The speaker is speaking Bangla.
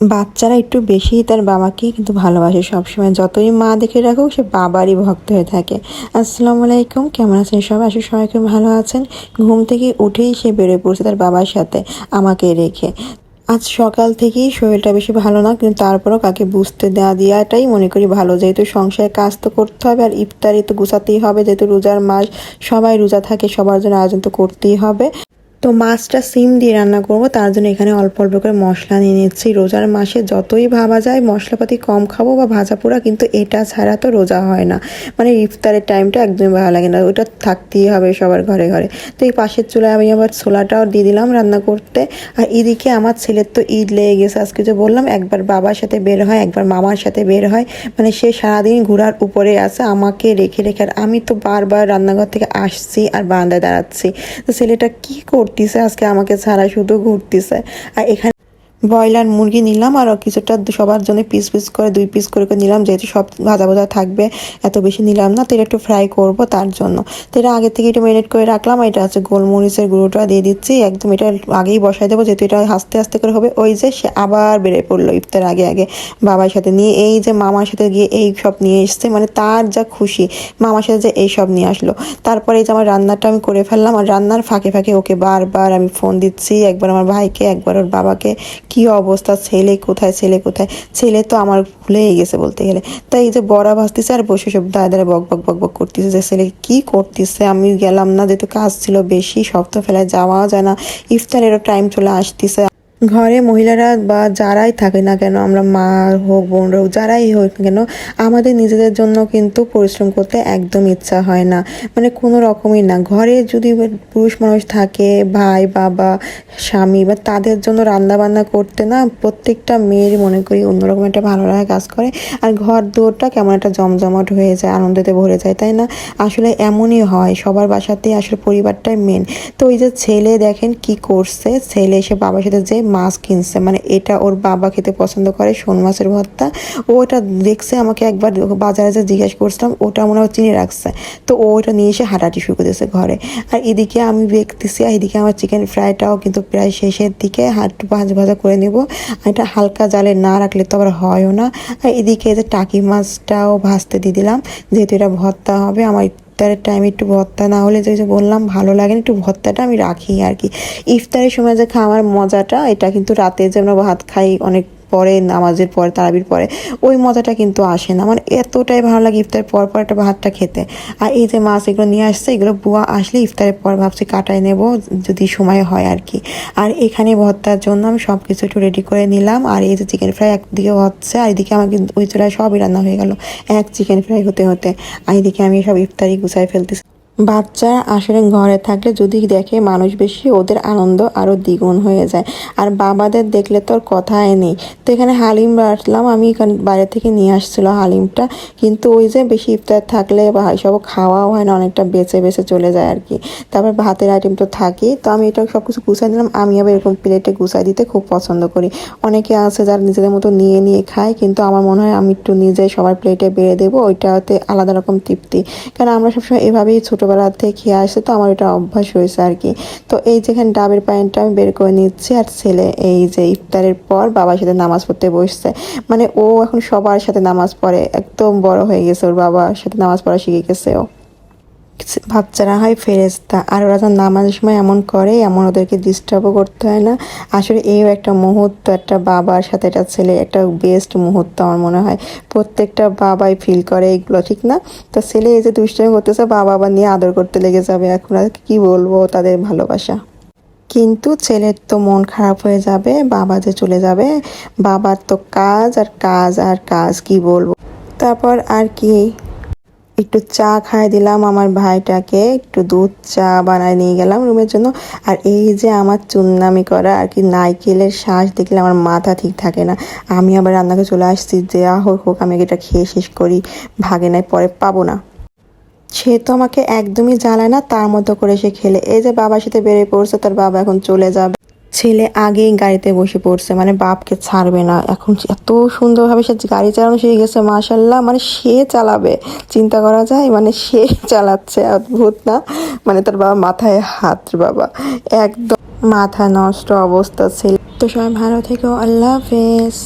বাচ্চারা একটু বেশি তার বাবাকে কিন্তু ভালোবাসে সবসময়। যতই মা দেখে রাখুক, সে বাবারই ভক্ত হয়ে থাকে। আসসালামু আলাইকুম, কেমন আছেন সবাই? আসলে সবাই খুব ভালো আছেন। ঘুম থেকে উঠেই সে বেরোয় পড়ছে তার বাবার সাথে, আমাকে রেখে। আজ সকাল থেকেই শরীরটা বেশি ভালো না, কিন্তু তারপরও কাকে বুঝতে দেওয়া দেওয়াটাই মনে করি ভালো। যেহেতু সংসারে কাজ তো করতে হবে, আর ইফতারি তো গুছাতেই হবে, যেহেতু রোজার মাস, সবাই রোজা থাকে, সবার জন্য আয়োজন তো করতেই হবে। তো মাছটা সিম দিয়ে রান্না করব, তার জন্য এখানে অল্প অল্প করে মশলা নিয়ে নিচ্ছি। রোজার মাসে যতই ভাবা যায় মশলাপাতি কম খাব বা ভাজা পোড়া, কিন্তু এটা ছাড়া তো রোজা হয় না। মানে ইফতারের টাইমটা একদমই ভালো লাগে না, ওটা থাকতেই হবে সবার ঘরে ঘরে। তো এই পাশের চুলায় আমি আবার ছোলাটাও দিয়ে দিলাম রান্না করতে। আর এদিকে আমার ছেলের তো ঈদ লেগে গেছে, আজকে যে বললাম একবার বাবার সাথে বের হয়, একবার মামার সাথে বের হয়। মানে সে সারাদিন ঘোরার উপরে আছে, আমাকে রেখে রেখে আর আমি তো বারবার রান্নাঘর থেকে আসছি আর বারান্দায় দাঁড়াচ্ছি। তো ছেলেটা কি করতেছে আজকে আমাকে ছাড়া শুধু ঘুরতেছে। আর এখানে ব্রয়লার, মুরগি নিলাম আর কিছুটা সবার জন্য পিস পিস করে, দুই পিস করে করে নিলাম। যেহেতু সব ভাজা ভাজা থাকবে, এত বেশি নিলাম না, তো এটা একটু ফ্রাই করব তার জন্য। তো এটা আগে থেকে একটু ম্যারিনেট করে রাখলাম এটা হচ্ছে গোলমরিচের গুঁড়োটা দিয়ে দিচ্ছি। একদম এটা আগেই বসাই দেবো, যেহেতু এটা আস্তে আস্তে করে হবে। ওই যে সে আবার বেড়ে পড়ল ইফতার আগে আগে বাবার সাথে নিয়ে। এই যে মামার সাথে গিয়ে এই সব নিয়ে এসছে মানে তার যা খুশি, মামার সাথে যে এই সব নিয়ে আসলো। তারপরে এই যে আমার রান্নাটা আমি করে ফেললাম আর রান্নার ফাঁকে ফাঁকে ওকে বারবার আমি ফোন দিচ্ছি, একবার আমার ভাইকে, একবার ওর বাবাকে। কি অবস্থা? ছেলে কোথায়? ছেলে কোথায়? ছেলে তো আমার ভুলেই গেছে বলতে গেলে। তাই এই যে বড়া ভাসতেছে আর বসে সব দায় বক বক বক বক করতেছে যে, ছেলে, কি করতেছে? আমি গেলাম না, যেহেতু কাজ ছিল বেশি, সব তো ফেলায় যাওয়া যায় না। ইফতারেরও টাইম চলে আসতেছে। ঘরে মহিলারা বা যারাই থাকে না কেন, আমরা মা হোক, বোন হোক, যারাই হোক কেন, আমাদের নিজেদের জন্য কিন্তু পরিশ্রম করতে একদম ইচ্ছা হয় না। মানে কোনো রকমই না। ঘরে যদি পুরুষ মানুষ থাকে, ভাই, বাবা, স্বামী, বা তাদের জন্য রান্না বান্না করতে না প্রত্যেকটা মেয়েরই মনে করি অন্যরকম একটা ভালো লাগা কাজ করে। আর ঘর দুয়ারটা কেমন একটা জমজমাট হয়ে যায়, আনন্দতে ভরে যায়, তাই না? আসলে এমনই হয়, সবার বাসাতেই আসলে পরিবারটাই মেন তো ওই যে ছেলে দেখেন কি করছে, ছেলে এসে বাবার সাথে যে মাছ কিনছে। মানে এটা ওর বাবা খেতে পছন্দ করে শোন মাছের ভর্তা। ও ওটা দেখছে, আমাকে একবার বাজারে যে জিজ্ঞেস করছিলাম, ওটা মনে হয় চিনি রাখছে। তো ও ওটা নিয়ে এসে হাঁটাটি শুরু করেছে ঘরে। আর এদিকে আমি দেখতেছি, আর এদিকে আমার চিকেন ফ্রাইটাও কিন্তু প্রায় শেষের দিকে হাট ভাজা ভাজা করে নেব। এটা হালকা জালে না রাখলে তো আবার হয়ও না। আর এদিকে যে টাকি মাছটাও ভাজতে দিয়ে দিলাম, যেহেতু এটা ভর্তা হবে, আমার ইফতারের টাইমে একটু ভর্তা না হলে যে বললাম ভালো লাগে না, একটু ভর্তাটা আমি রাখি আর কি। ইফতারের সময় যে খাওয়ার মজাটা, এটা কিন্তু রাতে যে আমরা ভাত খাই অনেক পরে, নামাজের পরে, তারাবির পরে, ওই মজাটা কিন্তু আসে না। মানে এতটাই ভালো লাগে ইফতারের পর পর একটা ভাতটা খেতে। আর এই যে মাছ এগুলো নিয়ে আসছে, এগুলো বুয়া আসলে ইফতারের পর ভাবছি কাটায় নেব, যদি সময় হয় আর কি। আর এখানে ভর্তার জন্য আমি সব কিছু একটু রেডি করে নিলাম। আর এই যে চিকেন ফ্রাই একদিকে হচ্ছে, আর এদিকে আমাকে ওই চুলায় সবই রান্না হয়ে গেল। এক চিকেন ফ্রাই হতে হতে, আর এদিকে আমি সব ইফতারি গুছাই ফেলতেছি। বাচ্চা আসলে ঘরে থাকলে যদি দেখে মানুষ বেশি, ওদের আনন্দ আরও দ্বিগুণ হয়ে যায়। আর বাবাদের দেখলে তো আর কথাই নেই। তো এখানে হালিম রাখলাম আমি এখানে বাইরে থেকে নিয়ে আসছিল হালিমটা। কিন্তু ওই যে বেশি ইফতার থাকলে বা সব খাওয়াও হয় না, অনেকটা বেছে বেছে চলে যায় আর কি। তারপর ভাতের আইটেম তো থাকেই। তো আমি এটা সব কিছু গুছাই দিলাম আমি আবার এরকম প্লেটে গুছাই দিতে খুব পছন্দ করি। অনেকে আছে যারা নিজেদের মতো নিয়ে নিয়ে খায়, কিন্তু আমার মনে হয় আমি একটু নিজে সবার প্লেটে বেড়ে দেবো, ওইটাতে আলাদা রকম তৃপ্তি। কারণ আমরা সবসময় এভাবেই ছোটোবেলা থেকে আসে, তো আমার এটা অভ্যাস হয়েছে আর কি। তো এই যেখানে ডাবের পানিটা আমি বের করে নিচ্ছি, আর ছেলে এই যে ইফতারের পর বাবার সাথে নামাজ পড়তে বসছে। মানে ও এখন সবার সাথে নামাজ পড়ে, একদম বড় হয়ে গেছে ওর বাবার সাথে নামাজ পড়া শিখে গেছে ও। বাচ্চারা হয় ফেরেস্তা আর ওরা যখন নামাজের সময় এমন করে, এমন ওদেরকে ডিস্টার্বও করতে হয় না। আসলে এই একটা মুহূর্ত, একটা বাবার সাথে একটা ছেলে, একটা বেস্ট মুহূর্ত আমার মনে হয়। প্রত্যেকটা বাবাই ফিল করে এইগুলো ঠিক না? তো ছেলে এই যে দুষ্টামি করতেছে, বাবা আবার নিয়ে আদর করতে লেগে যাবে। এখন আর কি বলব তাদের ভালোবাসা। কিন্তু ছেলের তো মন খারাপ হয়ে যাবে, বাবা যে চলে যাবে, বাবার তো কাজ আর কাজ আর কাজ, কি বলব? তারপর আর কি একটু চা খাই দিলাম আমার ভাইটাকে, একটু দুধ চা বানায় নিয়ে গেলাম রুমের জন্য। আর এই যে আমার চুন্নামি করা, আর কি নাইকেলের শ্বাস দেখলে আমার মাথা ঠিক থাকে না। আমি আবার রান্নাকে চলে আসছি, যে হোক হোক, আমি এটা খেয়ে শেষ করি, ভাগে নাই, পরে পাবো না। সে তো আমাকে একদমই জ্বালায় না, তার মতো করে সে খেলে। এই যে বাবার সাথে বেরিয়ে পড়ছে, তার বাবা এখন চলে যাবে। ছেলে আগেই গাড়িতে বসে পড়ছে মানে বাপকে ছাড়বে না। এখন এত সুন্দরভাবে সে গাড়ি চালানো শিখে গেছে মাসাল্লাহ মানে সে চালাবে। চিন্তা করা যায় মানে সে চালাচ্ছে, অদ্ভুত না? মানে তার বাবা মাথায় হাত বাবা। একদম মাথা নষ্ট অবস্থা ছেলে। তো সবাই ভালো থেকো, আল্লাহ হাফেজ।